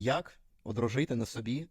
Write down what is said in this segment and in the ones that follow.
Як одружити на собі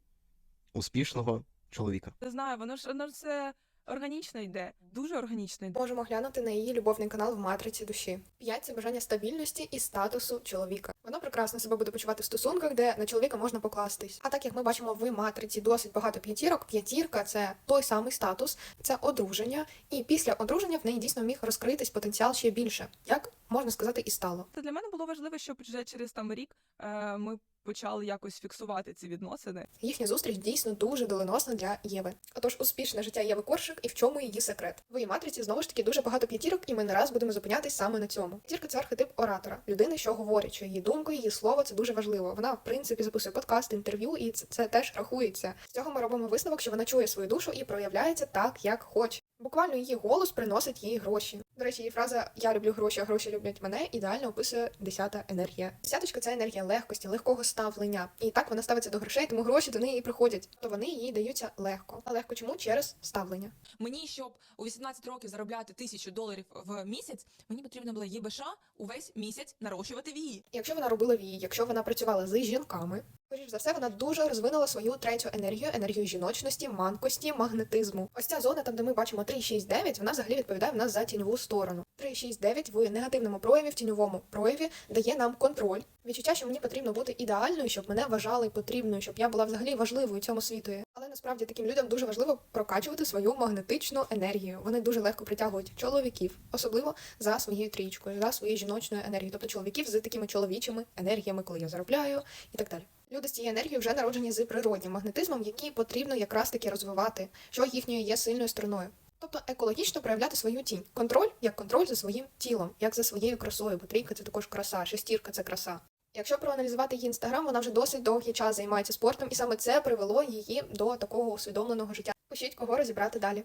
успішного чоловіка? Не знаю, воно ж воно ж все органічно йде, дуже органічно йде. Можемо глянути на її любовний канал в матриці душі. П'ять це бажання стабільності і статусу чоловіка. Вона прекрасно себе буде почувати в стосунках, де на чоловіка можна покластись. А так як ми бачимо в матриці досить багато п'ятірок, п'ятірка це той самий статус, це одруження, і після одруження в неї дійсно міг розкритись потенціал ще більше, як можна сказати, і стало. Це для мене було важливо, щоб вже через там рік е, ми почали якось фіксувати ці відносини. Їхня зустріч дійсно дуже доленосна для Єви. Отож, успішне життя Єви Коршик і в чому її секрет? В її матриці знову ж таки дуже багато п'ятірок, і ми не раз будемо зупинятись саме на цьому. П'ятірка це архетип оратора, людини, що говорить, що її думка, її слово це дуже важливо. Вона, в принципі, записує подкасти, інтерв'ю, і це, це теж рахується. З цього ми робимо висновок, що вона чує свою душу і проявляється так, як хоче. Буквально її голос приносить їй гроші. До речі, її фраза Я люблю гроші, а гроші люблять мене ідеально описує десята енергія. Десяточка це енергія легкості, легкого ставлення. І так вона ставиться до грошей, тому гроші до неї і приходять. То вони їй даються легко. А легко чому? Через ставлення. Мені, щоб у 18 років заробляти тисячу доларів в місяць, мені потрібно було ЄБШ увесь місяць нарощувати вії. Якщо вона робила вії, якщо вона працювала з жінками, скоріш за все, вона дуже розвинула свою третю енергію, енергію жіночності, манкості, магнетизму. Ось ця зона, там де ми бачимо 3, 6, 9, вона взагалі відповідає в нас за тіньову сторону. 3, 6, 9 в негативному прояві, в тіньовому прояві дає нам контроль. Відчуття, що мені потрібно бути ідеальною, щоб мене вважали потрібною, щоб я була взагалі важливою цьому світу. Але насправді таким людям дуже важливо прокачувати свою магнетичну енергію. Вони дуже легко притягують чоловіків, особливо за своєю трічкою, за своєю жіночною енергією, тобто чоловіків з такими чоловічими енергіями, коли я заробляю і так далі. Люди з цією енергією вже народжені з природнім магнетизмом, який потрібно якраз таки розвивати, що їхньою є сильною стороною. Тобто екологічно проявляти свою тінь. Контроль як контроль за своїм тілом, як за своєю красою, бо трійка це також краса, шестірка це краса. Якщо проаналізувати її інстаграм, вона вже досить довгий час займається спортом, і саме це привело її до такого усвідомленого життя. Пишіть, кого розібрати далі.